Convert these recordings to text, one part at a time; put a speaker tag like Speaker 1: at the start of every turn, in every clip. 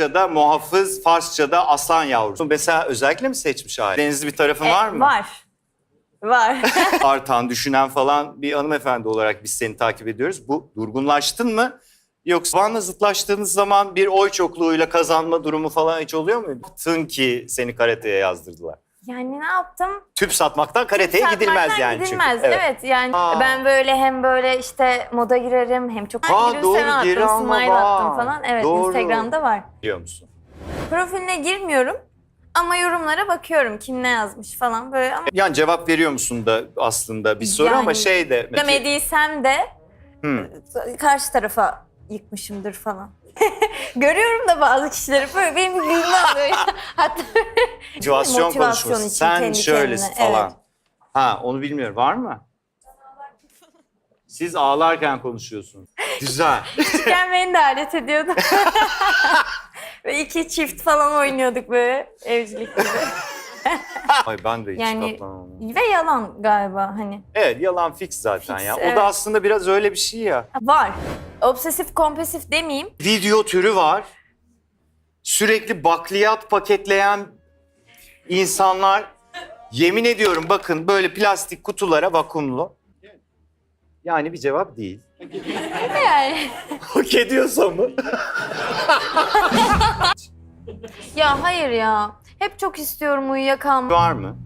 Speaker 1: Farsça'da muhafız, Farsça'da aslan yavrusu. Mesela özellikle mi seçmiş aile? Denizli bir tarafın
Speaker 2: E,
Speaker 1: var mı?
Speaker 2: Var. Var.
Speaker 1: Artan, düşünen falan bir hanımefendi olarak biz seni takip ediyoruz. Bu durgunlaştın mı? Yoksa Van'la zıtlaştığınız zaman bir oy çokluğuyla kazanma durumu falan hiç oluyor mu? Baktın ki seni karateye yazdırdılar.
Speaker 2: Yani ne yaptım?
Speaker 1: Tüp satmaktan karateye gidilmez
Speaker 2: Satmaktan
Speaker 1: yani
Speaker 2: gidilmez.
Speaker 1: çünkü.
Speaker 2: Evet. yani
Speaker 1: Aa.
Speaker 2: ben böyle hem böyle işte moda girerim hem çok gülümseme
Speaker 1: doğru, geri
Speaker 2: attım,
Speaker 1: alma
Speaker 2: smile
Speaker 1: var.
Speaker 2: attım falan. Evet
Speaker 1: Doğru.
Speaker 2: Instagram'da var.
Speaker 1: Biliyor musun?
Speaker 2: Profiline girmiyorum ama yorumlara bakıyorum kim ne yazmış falan böyle ama
Speaker 1: Yani cevap veriyor musun da aslında bir soru
Speaker 2: Yani
Speaker 1: ama şey de...
Speaker 2: demediysem de
Speaker 1: Hı.
Speaker 2: karşı tarafa yıkmışımdır falan. Görüyorum da bazı kişileri böyle benim gülmem böyle. Hatta
Speaker 1: Motivasyon,
Speaker 2: Motivasyon
Speaker 1: konuşması.
Speaker 2: için
Speaker 1: Sen
Speaker 2: kendi
Speaker 1: şöylesin
Speaker 2: kendine,
Speaker 1: falan.
Speaker 2: evet.
Speaker 1: Ha onu bilmiyorum. Var mı? Siz ağlarken konuşuyorsunuz. Güzel.
Speaker 2: küçükken beni de alet ediyordu. ve iki çift falan oynuyorduk böyle evcilik gibi.
Speaker 1: Ay ben de hiç
Speaker 2: Yani-
Speaker 1: katlanamam.
Speaker 2: Ve yalan galiba hani.
Speaker 1: Evet yalan fix zaten
Speaker 2: Fix,
Speaker 1: ya. O
Speaker 2: evet.
Speaker 1: da aslında biraz öyle bir şey ya.
Speaker 2: Var. Obsesif kompulsif demeyeyim.
Speaker 1: Video türü var. Sürekli bakliyat paketleyen insanlar. Yemin ediyorum bakın böyle plastik kutulara vakumlu. Yani bir cevap değil.
Speaker 2: Yani.
Speaker 1: Hak ediyorsa mı?
Speaker 2: Ya hayır ya. Hep çok istiyorum uyuyakalmak.
Speaker 1: Var mı?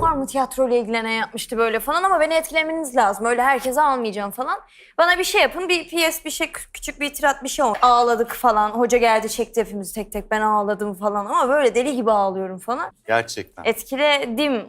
Speaker 2: Var mı tiyatroyla ilgilenen yapmıştı böyle falan ama beni etkilemeniz lazım. Öyle herkese almayacağım falan. Bana bir şey yapın. Bir PS bir şey kü- küçük bir itirat bir şey oldu. Ağladık falan. Hoca geldi çekti hepimizi tek tek. Ben ağladım falan ama böyle deli gibi ağlıyorum falan.
Speaker 1: Gerçekten.
Speaker 2: Etkiledim.